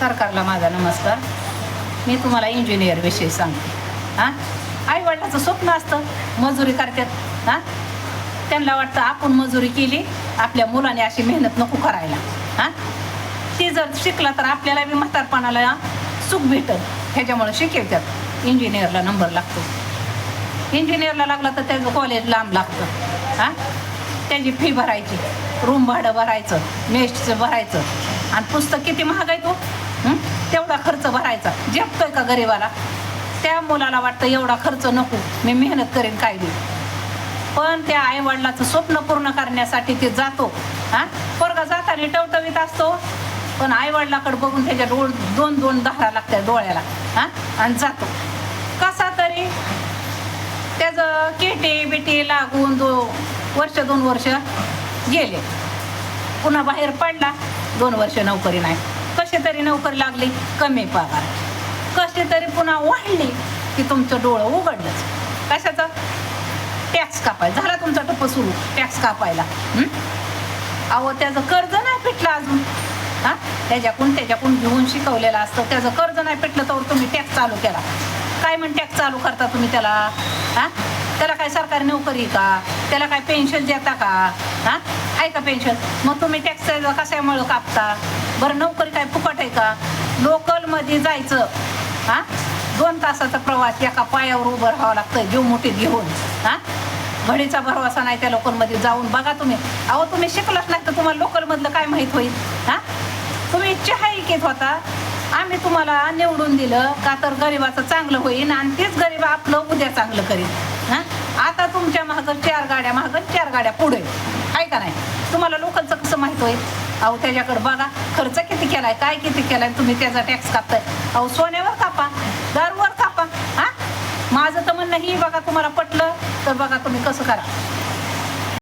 सरकारला माझा नमस्कार. मी तुम्हाला इंजिनियरविषयी सांगते. हां? आई वडिलाचं स्वप्न असतं मजुरी करतात. हां? त्यांना वाटतं आपण मजुरी केली आपल्या मुलाने अशी मेहनत नको करायला. हां? ती जर शिकला तर आपल्याला बी म्हातारपणाला सुख भेटत ह्याच्यामुळे शिकवतात इंजिनियरला नंबर लागतो. इंजिनियरला लागला तर त्याचं कॉलेज लांब लागतं. हां? त्याची फी भरायची. रूम भाडं भरायचं. मेस्टचं भरायचं. आणि पुस्तक किती महाग आहे तो? तेवढा खर्च भरायचा. झेपतोय का गरिबाला? त्या मुलाला वाटतं एवढा खर्च नको. मी मेहनत करेन काय बी पण त्या आईवडिलाचं स्वप्न पूर्ण करण्यासाठी ते जातो. हां? पोरगा जाताना टवटवीत असतो. पण आईवडिलाकडे बघून त्याच्या डोळ दोन दोन धारा लागतात डोळ्याला. हां? आणि जातो. कसा तरी त्याचं केटी बिटी लागून दो वर्ष दोन वर्ष गेले. पुन्हा बाहेर पडला. दोन वर्ष नोकरी नाही. तरी नोकर लागली कमी पगार. कशी तरी पुन्हा वाढली की तुमचं डोळं उघडलंच कशाचं? टॅक्स कापायला. झाला तुमचा टप्प सुरू. टॅक्स कापायला. अहो त्याचं कर्ज नाही फिटलं अजून. हां? त्याच्याकडून त्याच्याकडून घेऊन शिकवलेलं असतं. त्याचं कर्ज नाही पेटलं तर तुम्ही टॅक्स चालू केला. काय म्हण टॅक्स चालू करता तुम्ही त्याला? हां? त्याला काय सरकारी नोकरी आहे का? त्याला काय पेन्शन देता का? हां? आहे का पेन्शन मग तुम्ही टॅक्स कशामुळं कापता? बरं नोकरी काय फुकट आहे का? लोकलमध्ये जायचं. हां? दोन तासाचा प्रवास एका पायावर उभं राहावं लागतं जीव मुठीत घेऊन. हां? घडीचा भरवसा नाही त्या लोकलमध्ये जाऊन बघा तुम्ही. अहो तुम्ही शिकलाच नाही तर तुम्हाला लोकलमधलं काय माहीत होईल? हां? तुम्ही चहा इकेत होता. आम्ही तुम्हाला निवडून दिलं का तर गरिबाचं चांगलं होईल आणि तेच गरीब आपलं उद्या चांगलं करील हां? आता तुमच्या मागं चार गाड्या मागं चार गाड्या पुढे. आहे का नाही? तुम्हाला लोकलचं कसं माहीत होईल? अहो त्याच्याकडे बघा. खर्च किती केलाय? काय किती केलाय? तुम्ही त्याचा टॅक्स कापताय. अहो सोन्यावर कापा. दारूवर कापा. हां? माझं तर म्हणणं ही बघा तुम्हाला पटलं? तर बघा तुम्ही कसं करा.